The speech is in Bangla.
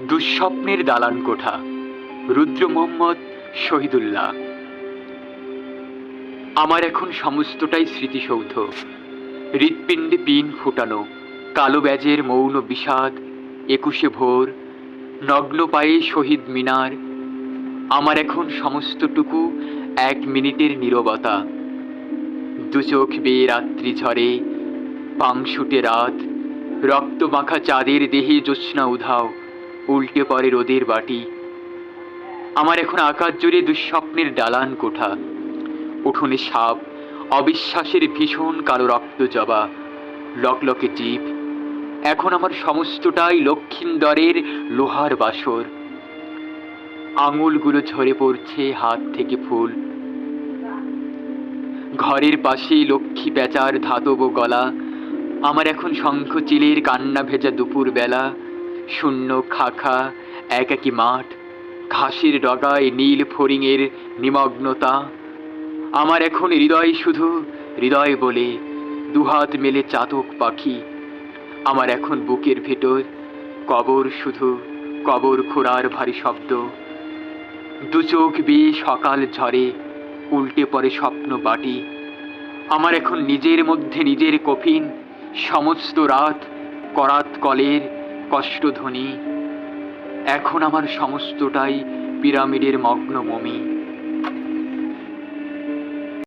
দুঃস্বপ্নের দালান কোঠা। রুদ্র মোহাম্মদ শহীদুল্লাহ। আমার এখন সমস্তটাই স্মৃতিসৌধ। হৃৎপিণ্ডে পিন ফুটানো, কালো ব্যাজের মৌন বিষাদ, একুশে ভোর, নগ্ন পায়ে শহীদ মিনার। আমার এখন সমস্তটুকু এক মিনিটের নীরবতা। দু চোখ বেয়ে রাত্রি ঝরে পাংশুটে রাত। রক্ত মাখা চাঁদের দেহে জ্যোৎস্না উধাও। উল্টে পড়ে রোদের বাটি। আমার এখন আকাশ জুড়ে দুঃস্বপ্নের ডালান কোঠা। উঠোনে সাপ, অবিশ্বাসের ভীষণ কালো রক্ত জবা, লকলকে জীব এখন আমার সমস্তটাই লক্ষিন্দরের লোহার বাসর। আঙুলগুলো ঝরে পড়ছে হাত থেকে ফুল। ঘরের পাশেই লক্ষ্মী পেঁচার ধাতব গলা। আমার এখন শঙ্খচিলের কান্না ভেজা দুপুর বেলা শূন্য খাখা একাকী মাঠ, ঘাসের ডগায় নীল ফড়িংয়ের নিমগ্নতা। আমার এখন হৃদয় শুধু হৃদয় বলে, দুহাত মেলে চাতক পাখি। আমার এখন বুকের ভেতর কবর শুধু কবর খোঁড়ার ভারী শব্দ। দু চোখ বেয়ে সকাল ঝরে, উল্টে পড়ে স্বপ্ন বাটি। আমার এখন নিজের মধ্যে নিজের কফিন, সমস্ত রাত করাত কলের কষ্টধ্বনি। এখন আমার সমস্তটাই পিরামিডের মগ্ন মমি